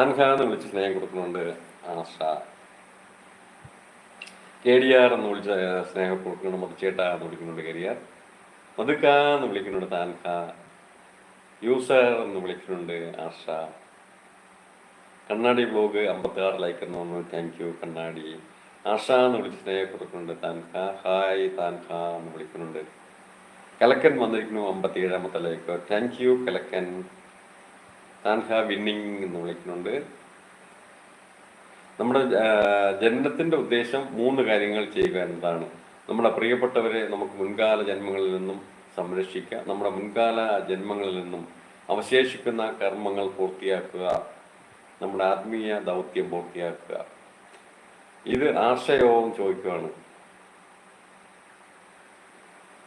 എന്ന് വിളിച്ച് സ്നേഹം കൊടുക്കുന്നുണ്ട് ആശ കെ ഡി ആർ എന്ന് വിളിച്ച സ്നേഹം കൊടുക്കുന്നുണ്ട് മതിച്ചേട്ട എന്ന് വിളിക്കുന്നുണ്ട് കെ ഡി ആർ. മധുക്ക എന്ന് വിളിക്കുന്നുണ്ട് താൻഖ യൂസർ എന്ന് വിളിക്കുന്നുണ്ട് ആശ കണ്ണാടി ബ്ലോഗ് അമ്പത്തി ആറ് ലൈക്ക് എന്ന് പറഞ്ഞു താങ്ക് യു കണ്ണാടി. ആശ എന്ന് വിളിച്ച് സ്നേഹം കൊടുക്കുന്നുണ്ട് താൻഖ ഹായ് താൻഖ എന്ന് വിളിക്കുന്നുണ്ട്. കലക്കൻ വന്നിരിക്കുന്നു അമ്പത്തി ഏഴാമത്തെ ലൈക്ക് താങ്ക് യു കലക്കൻ. താൻഹ വിന്നിങ് എന്ന് വിളിക്കുന്നുണ്ട്. നമ്മുടെ ജനനത്തിന്റെ ഉദ്ദേശം മൂന്ന് കാര്യങ്ങൾ ചെയ്യുക എന്നതാണ്. നമ്മുടെ പ്രിയപ്പെട്ടവരെ നമുക്ക് മുൻകാല ജന്മങ്ങളിൽ നിന്നും സംരക്ഷിക്കുക നമ്മുടെ മുൻകാല ജന്മങ്ങളിൽ നിന്നും അവശേഷിക്കുന്ന കർമ്മങ്ങൾ പൂർത്തിയാക്കുക നമ്മുടെ ആത്മീയ ദൗത്യം പൂർത്തിയാക്കുക. ഇത് ആർഷയോഗം ചോദിക്കുകയാണ്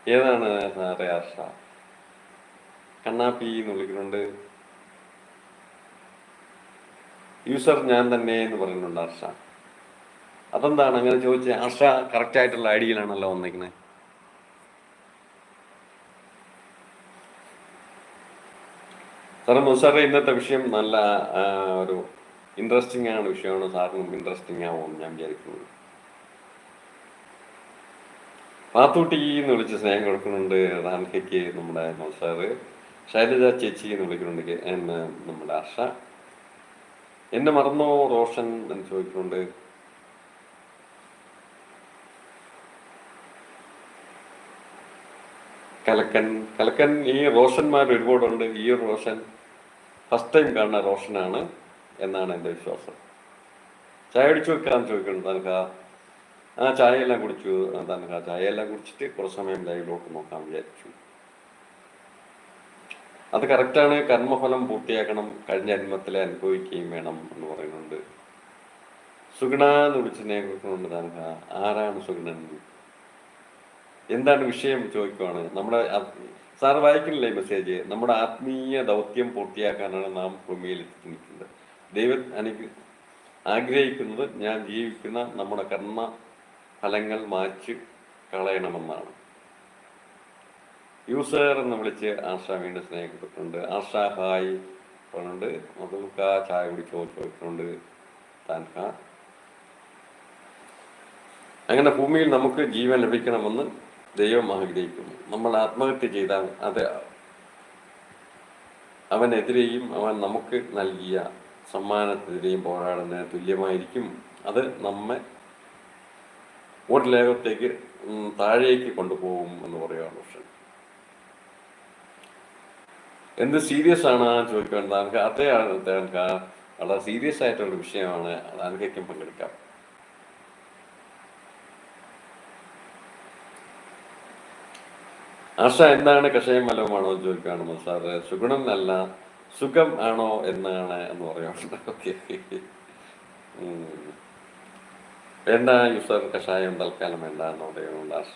ഏതാണ് സാറേ ആർഷ? കണ്ണാപ്പി എന്ന് വിളിക്കുന്നുണ്ട്. യൂസർ ഞാൻ തന്നെ എന്ന് പറയുന്നുണ്ട് ഹർഷ അതെന്താണ് അങ്ങനെ ചോദിച്ചത് ഹർഷ കറക്റ്റ് ആയിട്ടുള്ള ഐഡിയയിലാണല്ലോ വന്നിരിക്കുന്നത് സാറേ മുസാറെ ഇന്നത്തെ വിഷയം നല്ല ഒരു ഇൻട്രസ്റ്റിംഗ് ആണ് വിഷയമാണ്. സാറിനും ഇൻട്രസ്റ്റിംഗ് ആവുമെന്ന് ഞാൻ വിചാരിക്കുന്നത് പാത്തൂട്ടി എന്ന് വിളിച്ച് സ്നേഹം കൊടുക്കുന്നുണ്ട് റാൻഹയ്ക്ക് നമ്മുടെ മുസാറ്. ശൈലജ ചേച്ചി എന്ന് വിളിക്കുന്നുണ്ട് നമ്മുടെ ഹർഷ എന്നെ മറന്നോ റോഷൻ എന്ന് ചോദിക്കുന്നുണ്ട്. കലക്കൻ കലക്കൻ ഈ റോഷന്മാർ ഒരുപാടുണ്ട് ഈ റോഷൻ. ഫസ്റ്റ് ടൈം കാണുന്ന റോഷനാണ് എന്നാണ് എന്റെ വിശ്വാസം. ചായ അടിച്ചു വെക്കാന്ന് ചോദിക്കുന്നുണ്ട് തനക്ക് ആ ചായ എല്ലാം കുടിച്ചു തനക്ക് ചായ എല്ലാം കുടിച്ചിട്ട് കുറച്ച് സമയം ലൈവിലോട്ട് നോക്കാൻ വിചാരിച്ചു. അത് കറക്റ്റാണ് കർമ്മഫലം പൂർത്തിയാക്കണം. കഴിഞ്ഞ ജന്മത്തിലെ അനുഭവിക്കുകയും വേണം എന്ന് പറയുന്നുണ്ട്. സുഗുണ എന്ന് വിളിച്ചതിനെ കുറിച്ചുകൊണ്ട് തനക്ക് ആരാണ് സുഗുണൻ? എന്താണ് വിഷയം ചോദിക്കുവാണ്. നമ്മുടെ സാർ വായിക്കുന്നില്ലേ മെസ്സേജ് നമ്മുടെ ആത്മീയ ദൗത്യം പൂർത്തിയാക്കാനാണ് നാം ഭൂമിയിൽ എത്തിക്കുന്നത് ദൈവം എനിക്ക് ആഗ്രഹിക്കുന്നത് ഞാൻ ജീവിക്കുന്ന നമ്മുടെ കർമ്മ ഫലങ്ങൾ മാറ്റി കളയണമെന്നാണ്. യൂസർ എന്ന് വിളിച്ച് ആശ വീണ്ടും സ്നേഹിക്കപ്പെട്ടിട്ടുണ്ട്. ആശ ഹായ് പറഞ്ഞിട്ടുണ്ട്. മധുക്ക ചായ കുടിച്ചോ ചോദിക്കുന്നുണ്ട് താൻഹ. അങ്ങനെ ഭൂമിയിൽ നമുക്ക് ജീവൻ ലഭിക്കണമെന്ന് ദൈവം ആഗ്രഹിക്കുന്നു. നമ്മൾ ആത്മഹത്യ ചെയ്താൽ അത് അവനെതിരെയും അവൻ നമുക്ക് നൽകിയ സമ്മാനത്തിനെതിരെയും പോരാടുന്നതിന് തുല്യമായിരിക്കും. അത് നമ്മെ ഒരു ലേഖത്തേക്ക് താഴേക്ക് കൊണ്ടുപോകും എന്ന് പറയുകയാണ് പക്ഷെ എന്ത് സീരിയസ് ആണ് ചോദിക്കുന്നത് നമുക്ക് അതേ നമുക്ക് വളരെ സീരിയസ് ആയിട്ടുള്ള വിഷയമാണ്. അനക്കും പങ്കെടുക്കാം. ആശ എന്താണ് കഷയം ഫലമാണോ ചോദിക്കുകയാണ് സാറ്? സുഗുണം അല്ല സുഖം ആണോ എന്നാണ് എന്ന് പറയുന്നത് ഓക്കെ വേണ്ട യൂസർ കഷായം തൽക്കാലം വേണ്ട എന്ന് പറയുന്നുണ്ട് ആശ.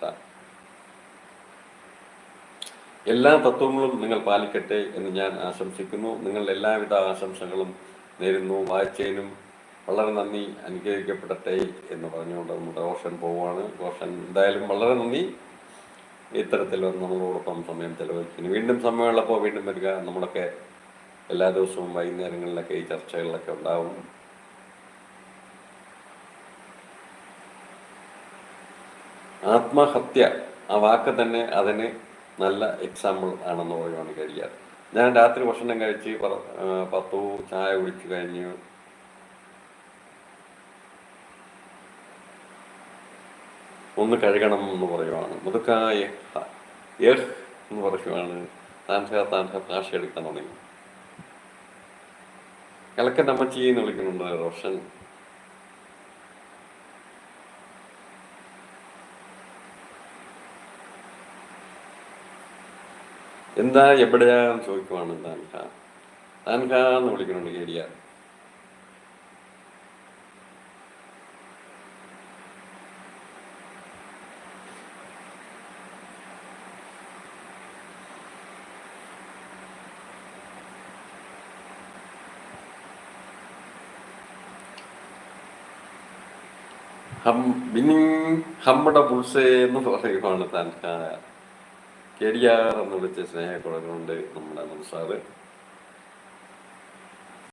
എല്ലാ തത്വങ്ങളും നിങ്ങൾ പാലിക്കട്ടെ എന്ന് ഞാൻ ആശംസിക്കുന്നു. നിങ്ങളുടെ എല്ലാവിധ ആശംസകളും നേരുന്നു. വായിച്ചതിനും വളരെ നന്ദി. അനുഗ്രഹിക്കപ്പെടട്ടെ എന്ന് പറഞ്ഞുകൊണ്ട് നമ്മുടെ റോഷൻ പോവുകയാണ്. റോഷൻ എന്തായാലും വളരെ നന്ദി. ഇത്തരത്തിൽ നമ്മളോടൊപ്പം സമയം ചെലവഴിക്കുന്നു. വീണ്ടും സമയമുള്ളപ്പോൾ വീണ്ടും വരിക. നമ്മളൊക്കെ എല്ലാ ദിവസവും വൈകുന്നേരങ്ങളിലൊക്കെ ഈ ചർച്ചകളിലൊക്കെ ഉണ്ടാവും. ആത്മഹത്യ. ആ വാക്ക് തന്നെ അതിന് നല്ല എക്സാമ്പിൾ ആണെന്ന് പറയുവാണ് കഴിയാറ് ഞാൻ രാത്രി ഭക്ഷണം കഴിച്ച് പത്തു ചായ കുടിച്ചു കഴിഞ്ഞു. ഒന്ന് കഴുകണം എന്ന് പറയുവാണ്. മുതുക്കായ എന്ന് പറയുവാണ്. താൻഹ താൻഹ ഭാഷ എടുക്കാൻ തുടങ്ങി. കലക്കൻ അമ്മച്ചി എന്ന് വിളിക്കുന്നുണ്ട് റോഷൻ. എന്താ എവിടെയാന്ന് ചോദിക്കുവാണ് താൻഖ താൻഖ എന്ന് വിളിക്കുന്നുണ്ട് കേടിയ ഹം ബിന്നിങ് ഹമ്മട ബുൾസേ എന്ന് പറയുവാണ് താൻഹ കെ ഡി ആർ എന്ന് വിളിച്ച സ്നേഹക്കുറവുണ്ട് നമ്മുടെ നംസാറ്